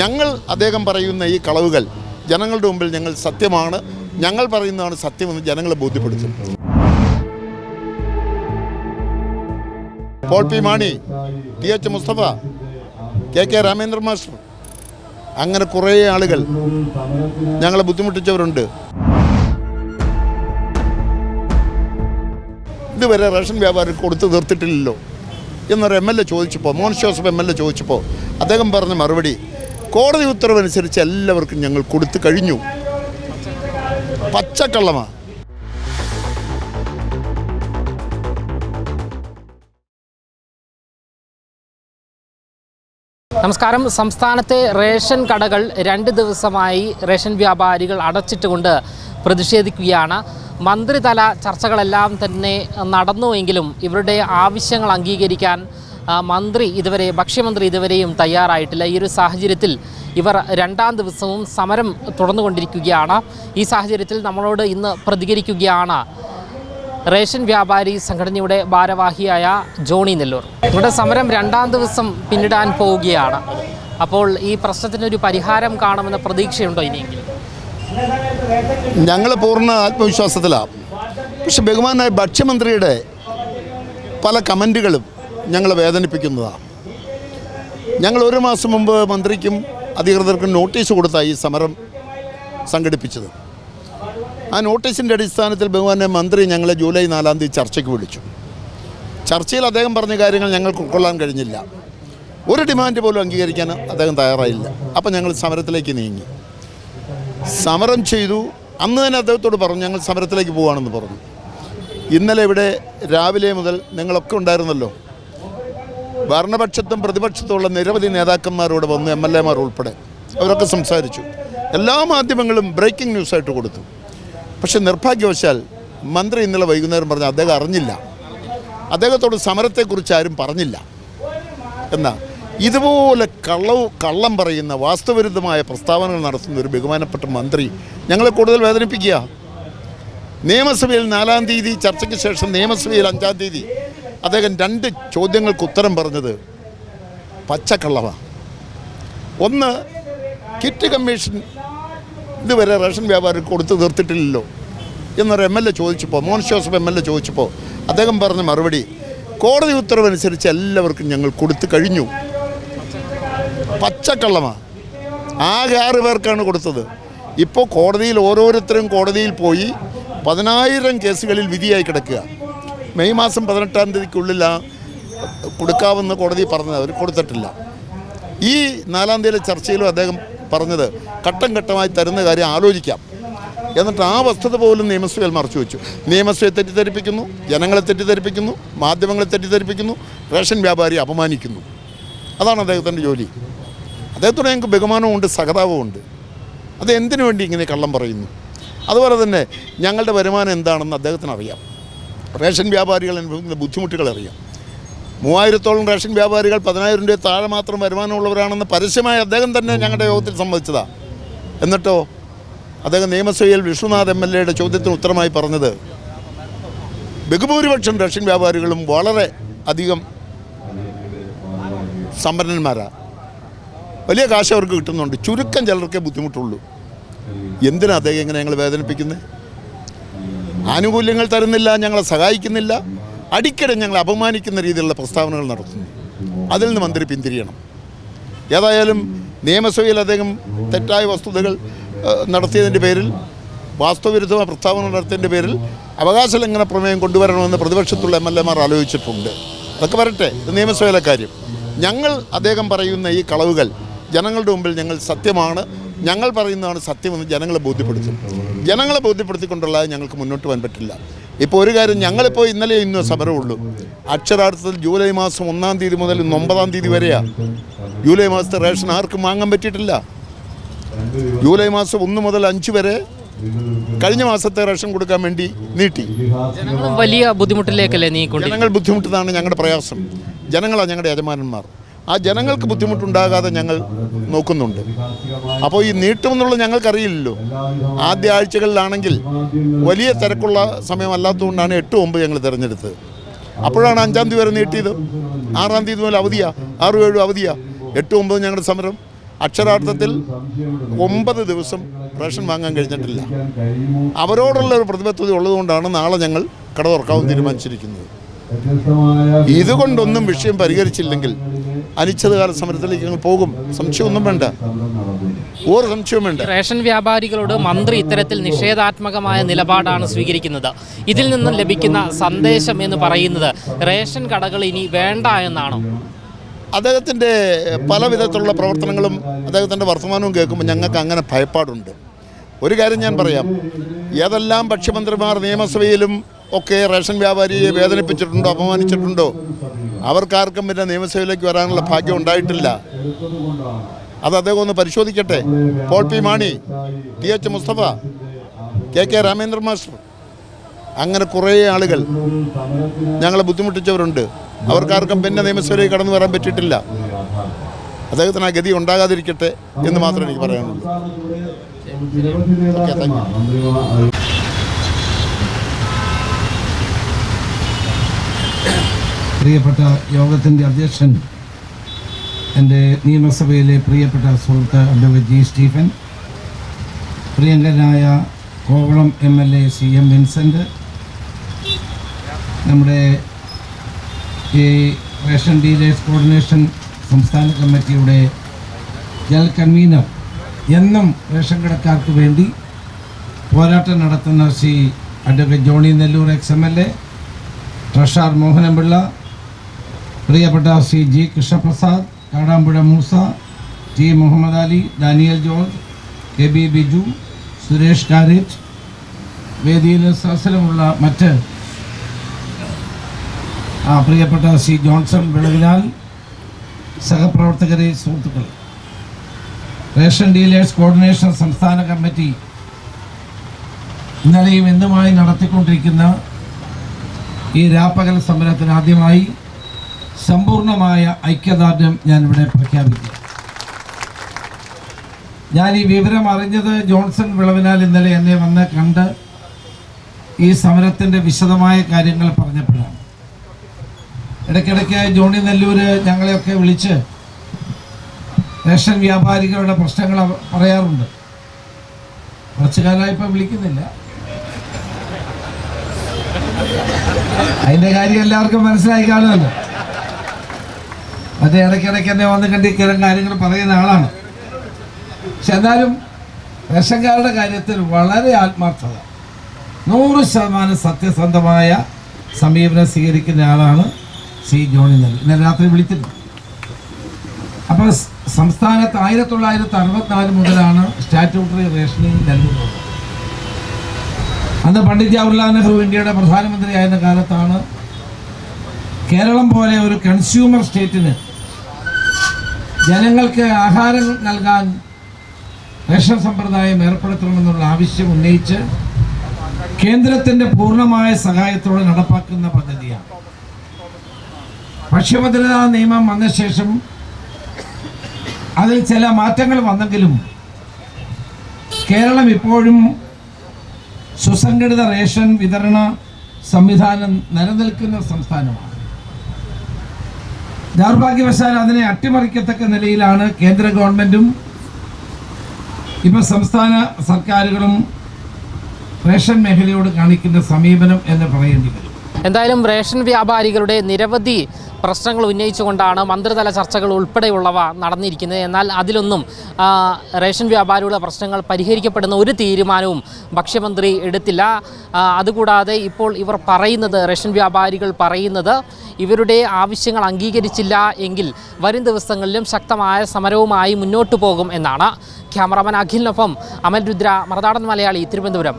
ഞങ്ങൾ അദ്ദേഹം പറയുന്ന ഈ കളവുകൾ ജനങ്ങളുടെ മുമ്പിൽ ഞങ്ങൾ സത്യമാണ്. ഞങ്ങൾ പറയുന്നതാണ് സത്യമെന്ന് ജനങ്ങളെ ബോധ്യപ്പെടുത്തും. Paul P Mani T H Mustafa K K Ramendra master അങ്ങനെ കുറേ ആളുകൾ ഞങ്ങളെ ബുദ്ധിമുട്ടിച്ചവരുണ്ട്. ഇതുവരെ റേഷൻ വ്യാപാരം കൊടുത്തു തീർത്തിട്ടില്ലല്ലോ എന്നൊരു എം എൽ എ ചോദിച്ചപ്പോൾ Mohan Joseph M L A ചോദിച്ചപ്പോൾ അദ്ദേഹം പറഞ്ഞ മറുപടി കോടതി ഉത്തരവനുസരിച്ച് എല്ലാവർക്കും ഞങ്ങൾ കൊടുത്തു കഴിഞ്ഞു. പച്ചക്കള്ളമാണ് നമസ്കാരം. സംസ്ഥാനത്തെ റേഷൻ കടകൾ രണ്ട് ദിവസമായി റേഷൻ വ്യാപാരികൾ അടച്ചിട്ടുകൊണ്ട് പ്രതിഷേധിക്കുകയാണ്. മന്ത്രിതല ചർച്ചകളെല്ലാം തന്നെ നടന്നുവെങ്കിലും ഇവരുടെ ആവശ്യങ്ങൾ അംഗീകരിക്കാൻ മന്ത്രി ഇതുവരെ ഭക്ഷ്യമന്ത്രി ഇതുവരെയും തയ്യാറായിട്ടില്ല. ഈ ഒരു സാഹചര്യത്തിൽ ഇവർ രണ്ടാം ദിവസവും സമരം തുടർന്നുകൊണ്ടിരിക്കുകയാണ്. ഈ സാഹചര്യത്തിൽ നമ്മളോട് ഇന്ന് പ്രതികരിക്കുകയാണ് റേഷൻ വ്യാപാരി സംഘടനയുടെ ഭാരവാഹിയായ ജോണി നെല്ലൂർ. ഇവിടെ സമരം രണ്ടാം ദിവസം പിന്നിടാൻ പോവുകയാണ്. അപ്പോൾ ഈ പ്രശ്നത്തിനൊരു പരിഹാരം കാണുമെന്ന പ്രതീക്ഷയുണ്ടോ ഇനിയെങ്കിലും? ഞങ്ങൾ പൂർണ ആത്മവിശ്വാസത്തിലാണ്. പക്ഷെ ബഹുമാനായ ഭക്ഷ്യമന്ത്രിയുടെ പല കമന്റുകളും ഞങ്ങളെ വേദനിപ്പിക്കുന്നതാണ് ഞങ്ങൾ ഒരു മാസം മുമ്പ് മന്ത്രിക്കും അധികൃതർക്കും നോട്ടീസ് കൊടുത്ത ഈ സമരം സംഘടിപ്പിച്ചത്. ആ നോട്ടീസിന്റെ അടിസ്ഥാനത്തിൽ ബഹുമാനെ മന്ത്രി ഞങ്ങളെ ജൂലൈ നാലാം തീയതി ചർച്ചയ്ക്ക് വിളിച്ചു. ചർച്ചയിൽ അദ്ദേഹം പറഞ്ഞ കാര്യങ്ങൾ ഞങ്ങൾക്ക് ഉൾക്കൊള്ളാൻ കഴിഞ്ഞില്ല. ഒരു ഡിമാൻഡ് പോലും അംഗീകരിക്കാൻ അദ്ദേഹം തയ്യാറായില്ല. അപ്പം ഞങ്ങൾ സമരത്തിലേക്ക് നീങ്ങി. സമരം ചെയ്തു. അന്ന് തന്നെ അദ്ദേഹത്തോട് പറഞ്ഞു ഞങ്ങൾ സമരത്തിലേക്ക് പോവുകയാണെന്ന് പറഞ്ഞു. ഇന്നലെ ഇവിടെ രാവിലെ മുതൽ നിങ്ങളൊക്കെ ഉണ്ടായിരുന്നല്ലോ. ഭരണപക്ഷത്തും പ്രതിപക്ഷത്തുമുള്ള നിരവധി നേതാക്കന്മാരോട് വന്നു എം എൽ എമാർ ഉൾപ്പെടെ അവരൊക്കെ സംസാരിച്ചു. എല്ലാ മാധ്യമങ്ങളും ബ്രേക്കിംഗ് ന്യൂസായിട്ട് കൊടുത്തു. പക്ഷെ നിർഭാഗ്യവശാൽ മന്ത്രി ഇന്നലെ വൈകുന്നേരം പറഞ്ഞു അദ്ദേഹം അറിഞ്ഞില്ല. അദ്ദേഹത്തോട് സമരത്തെക്കുറിച്ച് ആരും പറഞ്ഞില്ല. എന്നാ ഇതുപോലെ കള്ളവ് കള്ളം പറയുന്ന വാസ്തവവിരുദ്ധമായ പ്രസ്താവനകൾ നടത്തുന്ന ഒരു ബഹുമാനപ്പെട്ട മന്ത്രി ഞങ്ങളെ കൂടുതൽ വേദനിപ്പിക്കുക? നിയമസഭയിൽ നാലാം തീയതി ചർച്ചയ്ക്ക് ശേഷം നിയമസഭയിൽ അഞ്ചാം തീയതി അദ്ദേഹം രണ്ട് ചോദ്യങ്ങൾക്ക് ഉത്തരം പറഞ്ഞത് പച്ചക്കള്ളമാണ് ഒന്ന് കിറ്റ് കമ്മീഷൻ ഇതുവരെ റേഷൻ വ്യാപാരം കൊടുത്തു തീർത്തിട്ടില്ലല്ലോ എന്നൊരു എം എൽ എ ചോദിച്ചപ്പോൾ Mohan Joseph M L A ചോദിച്ചപ്പോൾ അദ്ദേഹം പറഞ്ഞ മറുപടി കോടതി ഉത്തരവനുസരിച്ച് എല്ലാവർക്കും ഞങ്ങൾ കൊടുത്തു കഴിഞ്ഞു. പച്ചക്കള്ളമാണ് ആകെ ആറ് പേർക്കാണ് കൊടുത്തത്. ഇപ്പോൾ കോടതിയിൽ ഓരോരുത്തരും കോടതിയിൽ പോയി പതിനായിരം കേസുകളിൽ വിധിയായി കിടക്കുക. മെയ് മാസം പതിനെട്ടാം തീയതിക്കുള്ളിൽ ആ കൊടുക്കാമെന്ന് കോടതി പറഞ്ഞത് അവർ കൊടുത്തിട്ടില്ല. ഈ നാലാം തീയതി ചർച്ചയിലും അദ്ദേഹം പറഞ്ഞത് ഘട്ടം ഘട്ടമായി തരുന്ന കാര്യം ആലോചിക്കാം. എന്നിട്ട് ആ വസ്തുത പോലും നിയമസഭയിൽ മറച്ചു വെച്ചു. നിയമസഭയെ തെറ്റിദ്ധരിപ്പിക്കുന്നു ജനങ്ങളെ തെറ്റിദ്ധരിപ്പിക്കുന്നു മാധ്യമങ്ങളെ തെറ്റിദ്ധരിപ്പിക്കുന്നു റേഷൻ വ്യാപാരി അപമാനിക്കുന്നു. അതാണ് അദ്ദേഹത്തിന്റെ ജോലി. അദ്ദേഹത്തോട് ഞങ്ങൾക്ക് ബഹുമാനമുണ്ട് സഹതാപമുണ്ട്. അത് എന്തിനു വേണ്ടി ഇങ്ങനെ കള്ളം പറയുന്നു? അതുപോലെ തന്നെ ഞങ്ങളുടെ വരുമാനം എന്താണെന്ന് അദ്ദേഹത്തിന് അറിയാം റേഷൻ വ്യാപാരികൾ അനുഭവിക്കുന്ന ബുദ്ധിമുട്ടുകൾ അറിയാം. മൂവായിരത്തോളം റേഷൻ വ്യാപാരികൾ പതിനായിരം രൂപ താഴെ മാത്രം വരുമാനമുള്ളവരാണെന്ന് പരസ്യമായി അദ്ദേഹം തന്നെ ഞങ്ങളുടെ യോഗത്തിൽ സമ്മതിച്ചതാണ് എന്നിട്ടോ? അദ്ദേഹം നിയമസഭയിൽ വിഷ്ണുനാഥ് എം എൽ എയുടെ ചോദ്യത്തിന് ഉത്തരമായി പറഞ്ഞത് ബഹുഭൂരിപക്ഷം റഷ്യൻ വ്യാപാരികളും വളരെ അധികം സമ്പന്നന്മാരാണ് വലിയ കാശ് അവർക്ക് കിട്ടുന്നുണ്ട്. ചുരുക്കം ചിലർക്കേ ബുദ്ധിമുട്ടുള്ളൂ. എന്തിനാണ് അദ്ദേഹം ഇങ്ങനെ ഞങ്ങൾ വേദനിപ്പിക്കുന്നത് ആനുകൂല്യങ്ങൾ തരുന്നില്ല ഞങ്ങളെ സഹായിക്കുന്നില്ല. അടിക്കടി ഞങ്ങളെ അപമാനിക്കുന്ന രീതിയിലുള്ള പ്രസ്താവനകൾ നടത്തുന്നു. അതിൽ നിന്ന് മന്ത്രി പിന്തിരിയണം. ഏതായാലും നിയമസഭയിൽ അദ്ദേഹം തെറ്റായ വസ്തുതകൾ നടത്തിയതിന്റെ പേരിൽ വാസ്തവവിരുദ്ധമായ പ്രസ്താവന നടത്തിയതിന്റെ പേരിൽ അവകാശ ലംഘന പ്രമേയം കൊണ്ടുവരണമെന്ന് പ്രതിപക്ഷത്തുള്ള എം എൽ എമാർ ആലോചിച്ചിട്ടുണ്ട്. അതൊക്കെ വരട്ടെ ഇത് നിയമസഭയിലെ കാര്യം. ഞങ്ങൾ അദ്ദേഹം പറയുന്ന ഈ കളവുകൾ ജനങ്ങളുടെ മുമ്പിൽ ഞങ്ങൾ സത്യമാണ്. ഞങ്ങൾ പറയുന്നതാണ് സത്യമെന്ന് ജനങ്ങളെ ബോധ്യപ്പെടുത്തും. ജനങ്ങളെ ബോധ്യപ്പെടുത്തിക്കൊണ്ടുള്ളത് ഞങ്ങൾക്ക് മുന്നോട്ട് പോകാൻ പറ്റില്ല. ഇപ്പോൾ ഒരു കാര്യം ഞങ്ങളിപ്പോൾ ഇന്നലെ ഇന്നും സമരമുള്ളൂ അക്ഷരാർത്ഥത്തിൽ ജൂലൈ മാസം ഒന്നാം തീയതി മുതൽ ഇന്ന് ഒമ്പതാം തീയതി വരെയാണ് ജൂലൈ മാസത്തെ റേഷൻ ആർക്കും വാങ്ങാൻ പറ്റിയിട്ടില്ല. ജൂലൈ മാസം ഒന്ന് മുതൽ അഞ്ച് വരെ കഴിഞ്ഞ മാസത്തെ റേഷൻ കൊടുക്കാൻ വേണ്ടി നീട്ടി. വലിയ ബുദ്ധിമുട്ടിലേക്കല്ലേ നീക്കൊണ്ട് ജനങ്ങൾ ബുദ്ധിമുട്ടുന്നതാണ് ഞങ്ങളുടെ പ്രയാസം. ജനങ്ങളാണ് ഞങ്ങളുടെ യജമാനന്മാർ. ആ ജനങ്ങൾക്ക് ബുദ്ധിമുട്ടുണ്ടാകാതെ ഞങ്ങൾ നോക്കുന്നുണ്ട്. അപ്പോൾ ഈ നീട്ടുമെന്നുള്ളത് ഞങ്ങൾക്കറിയില്ലല്ലോ. ആദ്യ ആഴ്ചകളിലാണെങ്കിൽ വലിയ തിരക്കുള്ള സമയമല്ലാത്തതുകൊണ്ടാണ് എട്ട് ഒമ്പത് ഞങ്ങൾ തിരഞ്ഞെടുത്തത്. അപ്പോഴാണ് അഞ്ചാം തീയതി വരെ നീട്ടിയത്. ആറാം തീയതി മുതൽ അവധിയാ. ആറും ഏഴും അവധിയാ. എട്ട് ഒമ്പത് ഞങ്ങളുടെ സമരം. അക്ഷരാർത്ഥത്തിൽ ഒമ്പത് ദിവസം റേഷൻ വാങ്ങാൻ കഴിഞ്ഞിട്ടില്ല. അവരോടുള്ള ഒരു പ്രതിബദ്ധത ഉള്ളതുകൊണ്ടാണ് നാളെ ഞങ്ങൾ കട തുറക്കാവും തീരുമാനിച്ചിരിക്കുന്നത്. ഇതുകൊണ്ടൊന്നും വിഷയം പരിഹരിച്ചില്ലെങ്കിൽ അനിശ്ചിതകാല സമരത്തിലേക്ക് ഞങ്ങൾ പോകും. സംശയമൊന്നും വേണ്ട. ഒരു സംശയവും വേണ്ട. റേഷൻ വ്യാപാരികളോട് മന്ത്രി ഇത്തരത്തിൽ നിഷേധാത്മകമായ നിലപാടാണ് സ്വീകരിക്കുന്നത്. ഇതിൽ നിന്നും ലഭിക്കുന്ന സന്ദേശം എന്ന് പറയുന്നത് റേഷൻ കടകൾ ഇനി വേണ്ട എന്നാണോ? അദ്ദേഹത്തിന്റെ പല വിധത്തിലുള്ള പ്രവർത്തനങ്ങളും അദ്ദേഹത്തിന്റെ വർത്തമാനവും കേൾക്കുമ്പോൾ ഞങ്ങൾക്ക് അങ്ങനെ ഭയപ്പാടുണ്ട്. ഒരു കാര്യം ഞാൻ പറയാം. ഏതെല്ലാം ഭക്ഷ്യമന്ത്രിമാർ നിയമസഭയിലും ഒക്കെ റേഷൻ വ്യാപാരിയെ വേദനിപ്പിച്ചിട്ടുണ്ടോ അപമാനിച്ചിട്ടുണ്ടോ? അവർക്കാർക്കും പിന്നെ നിയമസഭയിലേക്ക് വരാനുള്ള ഭാഗ്യം ഉണ്ടായിട്ടില്ല. അത് അദ്ദേഹം ഒന്ന് പരിശോധിക്കട്ടെ. Paul P Mani T H Mustafa K K Ramendra master അങ്ങനെ കുറേ ആളുകൾ ഞങ്ങളെ ബുദ്ധിമുട്ടിച്ചവരുണ്ട്. അവർക്കാർക്കും പിന്നെ നിയമസഭയിലേക്ക് കടന്നു വരാൻ പറ്റിയിട്ടില്ല. അദ്ദേഹത്തിന് ആ ഗതി ഉണ്ടാകാതിരിക്കട്ടെ എന്ന് മാത്രമേ എനിക്ക് പറയാനുള്ളൂ. Okay thank you. പ്രിയപ്പെട്ട യോഗത്തിന്റെ അധ്യക്ഷൻ എന്റെ നിയമസഭയിലെ പ്രിയപ്പെട്ട സുഹൃത്ത് അഡ്വക്കേറ്റ് ജി സ്റ്റീഫൻ പ്രിയങ്കരനായ Kovalam M L A C M Vincent നമ്മുടെ ഈ റേഷൻ ഡീലേഴ്സ് കോർഡിനേഷൻ സംസ്ഥാന കമ്മിറ്റിയുടെ ജനറൽ കൺവീനർ എന്നും റേഷൻ കടക്കാർക്ക് വേണ്ടി പോരാട്ടം നടത്തുന്ന Shri advocate Johnny Nelloor ex M L A treasurer Mohanapillai പ്രിയപ്പെട്ട Shri G Krishnaprasad Kadampuzha Moosa T Muhammad Ali Daniel George K B Biju Suresh Karette വേദിയിൽ സദസ്സിലുമുള്ള മറ്റ് ആ പ്രിയപ്പെട്ട സി ജോൺസൺ വിളവിലാൽ സഹപ്രവർത്തകരെ സുഹൃത്തുക്കൾ. റേഷൻ ഡീലേഴ്സ് കോർഡിനേഷൻ സംസ്ഥാന കമ്മിറ്റി ഇന്നലെയും ഇന്നുമായി നടത്തിക്കൊണ്ടിരിക്കുന്ന ഈ രാപ്പകൽ സമരത്തിന് ആദ്യമായി സമ്പൂർണമായ ഐക്യദാർഢ്യം ഞാൻ ഇവിടെ പ്രഖ്യാപിക്കും ഞാൻ ഈ വിവരം അറിഞ്ഞത് ജോൺസൺ വിളവിനാൽ ഇന്നലെ എന്നെ വന്ന് കണ്ട് ഈ സമരത്തിന്റെ വിശദമായ കാര്യങ്ങൾ പറഞ്ഞപ്പോഴാണ്. ഇടയ്ക്കിടയ്ക്ക് ജോണി നെല്ലൂര് ഞങ്ങളെയൊക്കെ വിളിച്ച് റേഷൻ വ്യാപാരികളുടെ പ്രശ്നങ്ങൾ പറയാറുണ്ട്. കുറച്ചു കാലമായി ഇപ്പം വിളിക്കുന്നില്ല. അതിന്റെ കാര്യം എല്ലാവർക്കും മനസ്സിലായി കാണുമല്ലോ. മറ്റേ ഇടയ്ക്കിടയ്ക്ക് എന്നെ വന്ന് കണ്ടി ഇത്തരം കാര്യങ്ങൾ പറയുന്ന ആളാണ്. പക്ഷെ എന്നാലും റേഷൻകാരുടെ കാര്യത്തിൽ വളരെ ആത്മാർത്ഥത. നൂറ് ശതമാനം സത്യസന്ധമായ സമീപനം സ്വീകരിക്കുന്ന ആളാണ് സി ജോണി നെല്ലി. ഇന്നലെ രാത്രി വിളിച്ചിട്ടുണ്ട് അപ്പോൾ സംസ്ഥാനത്ത് ആയിരത്തി തൊള്ളായിരത്തി അറുപത്തിനാല് മുതലാണ് സ്റ്റാറ്റ്യൂട്ടറി റേഷനിങ് നൽകുന്നത് അന്ന് പണ്ഡിറ്റ് ജവഹർലാൽ നെഹ്റു ഇന്ത്യയുടെ പ്രധാനമന്ത്രിയായിരുന്ന കാലത്താണ് കേരളം പോലെ ഒരു കൺസ്യൂമർ സ്റ്റേറ്റിന് ജനങ്ങൾക്ക് ആഹാരം നൽകാൻ റേഷൻ സമ്പ്രദായം ഏർപ്പെടുത്തണമെന്നുള്ള ആവശ്യം ഉന്നയിച്ച് കേന്ദ്രത്തിന്റെ പൂർണമായ സഹായത്തോടെ നടപ്പാക്കുന്ന പദ്ധതിയാണ്. ഭക്ഷ്യഭദ്രതാ നിയമം വന്ന ശേഷം അതിൽ ചില മാറ്റങ്ങൾ വന്നെങ്കിലും കേരളം ഇപ്പോഴും സുസംഘടിത റേഷൻ വിതരണ സംവിധാനം നിലനിൽക്കുന്ന സംസ്ഥാനമാണ്. ദൗർഭാഗ്യവശാൽ അതിനെ അട്ടിമറിക്കത്തക്ക നിലയിലാണ് കേന്ദ്ര ഗവൺമെന്റും ഇപ്പം സംസ്ഥാന സർക്കാരുകളും റേഷൻ മേഖലയോട് കാണിക്കുന്ന സമീപനം എന്ന് പറയേണ്ടി വരും. എന്തായാലും റേഷൻ വ്യാപാരികളുടെ നിരവധി പ്രശ്നങ്ങൾ ഉന്നയിച്ചുകൊണ്ടാണ് മന്ത്രിതല ചർച്ചകൾ ഉൾപ്പെടെയുള്ളവ നടന്നിരിക്കുന്നത്. എന്നാൽ അതിലൊന്നും റേഷൻ വ്യാപാരികളുടെ പ്രശ്നങ്ങൾ പരിഹരിക്കപ്പെടുന്ന ഒരു തീരുമാനവും ഭക്ഷ്യമന്ത്രി എടുത്തില്ല. അതുകൂടാതെ ഇപ്പോൾ ഇവർ പറയുന്നത് റേഷൻ വ്യാപാരികൾ പറയുന്നത് ഇവരുടെ ആവശ്യങ്ങൾ അംഗീകരിച്ചില്ല എങ്കിൽ വരും ദിവസങ്ങളിലും ശക്തമായ സമരവുമായി മുന്നോട്ടു പോകും എന്നാണ്. ക്യാമറാമാൻ അഖിലിനൊപ്പം അമൽ രുദ്ര മറതാടൻ മലയാളി തിരുവനന്തപുരം.